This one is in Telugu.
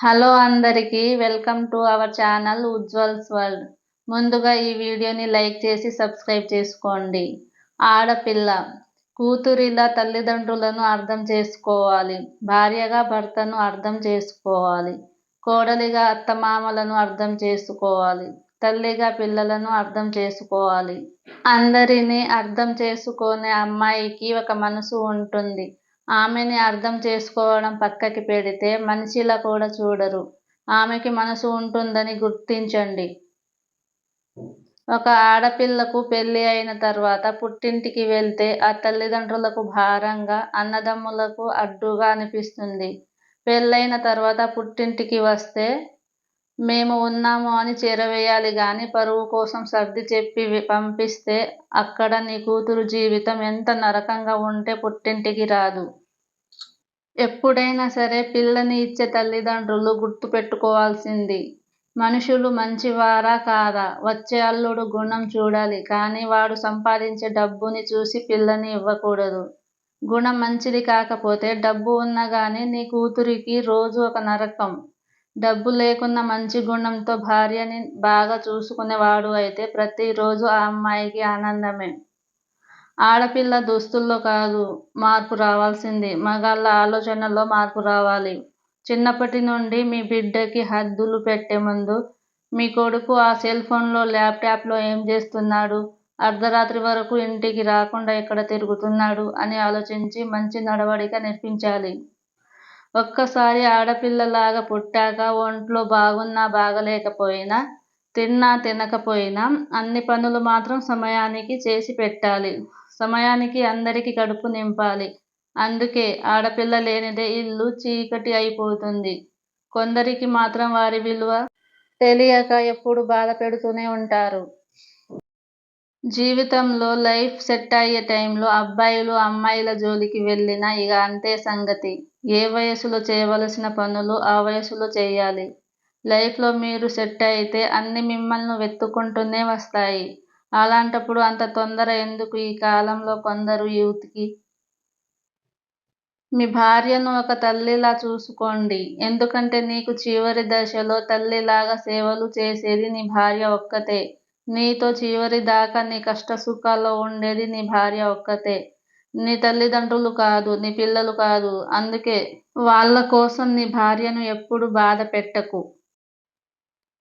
హలో అందరికీ welcome to our channel Ujwal's world. ముందుగా ఈ వీడియోని లైక్ చేసి సబ్స్క్రైబ్ చేసుకోండి. ఆడపిల్ల కూతురిలా తల్లిదండ్రులను అర్థం చేసుకోవాలి. భార్యగా భర్తను అర్థం చేసుకోవాలి. కోడలిగా అత్తమామలను అర్థం చేసుకోవాలి. తల్లిగా పిల్లలను అర్థం చేసుకోవాలి. అందరినీ అర్థం చేసుకునే అమ్మాయికి ఒక మనసు ఉంటుంది. ఆమెని అర్థం చేసుకోవడం పక్కకి పెడితే మనిషిలా కూడా చూడరు. ఆమెకి మనసు ఉంటుందని గుర్తించండి. ఒక ఆడపిల్లకు పెళ్ళి అయిన తర్వాత పుట్టింటికి వెళ్తే ఆ తల్లిదండ్రులకు భారంగా అన్నదమ్ములకు అడ్డుగా అనిపిస్తుంది. పెళ్ళైన తర్వాత పుట్టింటికి వస్తే మేము ఉన్నాము అని చేరవేయాలి కానీ పరువు కోసం సర్ది చెప్పి పంపిస్తే అక్కడ నీ కూతురు జీవితం ఎంత నరకంగా ఉంటే పుట్టింటికి రాదు. ఎప్పుడైనా సరే పిల్లని ఇచ్చే తల్లిదండ్రులు గుర్తు పెట్టుకోవాల్సింది మనుషులు మంచివారా కాదా? వచ్చే అల్లుడు గుణం చూడాలి కానీ వాడు సంపాదించే డబ్బుని చూసి పిల్లని ఇవ్వకూడదు. గుణం మంచిది కాకపోతే డబ్బు ఉన్నా కానీ నీ కూతురికి రోజు ఒక నరకం. డబ్బు లేకున్నా మంచి గుణంతో భార్యని బాగా చూసుకునేవాడు అయితే ప్రతిరోజు ఆ అమ్మాయికి ఆనందమే. ఆడపిల్ల దుస్తుల్లో కాదు మార్పు రావాల్సింది. మగాళ్ళ ఆలోచనల్లో మార్పు రావాలి. చిన్నప్పటి నుండి మీ బిడ్డకి హద్దులు పెట్టే ముందు మీ కొడుకు ఆ సెల్ ఫోన్లో ల్యాప్టాప్లో ఏం చేస్తున్నాడు? అర్ధరాత్రి వరకు ఇంటికి రాకుండా ఎక్కడ తిరుగుతున్నాడు? అని ఆలోచించి మంచి నడవడిక నేర్పించాలి. ఒక్కసారి ఆడపిల్లలాగా పుట్టాక ఒంట్లో బాగున్నా బాగలేకపోయినా తిన్నా తినకపోయినా అన్ని పనులు మాత్రం సమయానికి చేసి పెట్టాలి. సమయానికి అందరికీ కడుపు నింపాలి. అందుకే ఆడపిల్ల లేనిదే ఇల్లు చీకటి అయిపోతుంది. కొందరికి మాత్రం వారి విలువ తెలియక ఎప్పుడు బాధ పెడుతూనే ఉంటారు. జీవితంలో లైఫ్ సెట్ అయ్యే టైంలో అబ్బాయిలు అమ్మాయిల జోలికి వెళ్ళినా ఇక అంతే సంగతి. ఏ వయసులో చేయవలసిన పనులు ఆ వయసులో చేయాలి. లైఫ్లో మీరు సెట్ అయితే అన్నీ మిమ్మల్ని వెతుక్కుంటూనే వస్తాయి. అలాంటప్పుడు అంత తొందర ఎందుకు ఈ కాలంలో కొందరు యూత్కి? మీ భార్యను ఒక తల్లిలా చూసుకోండి. ఎందుకంటే నీకు చివరి దశలో తల్లిలాగా సేవలు చేసేది నీ భార్య ఒక్కతే. నీతో చివరి దాకా నీ కష్ట సుఖాల్లో ఉండేది నీ భార్య ఒక్కతే. నీ తల్లిదండ్రులు కాదు నీ పిల్లలు కాదు. అందుకే వాళ్ళ కోసం నీ భార్యను ఎప్పుడు బాధ పెట్టకు.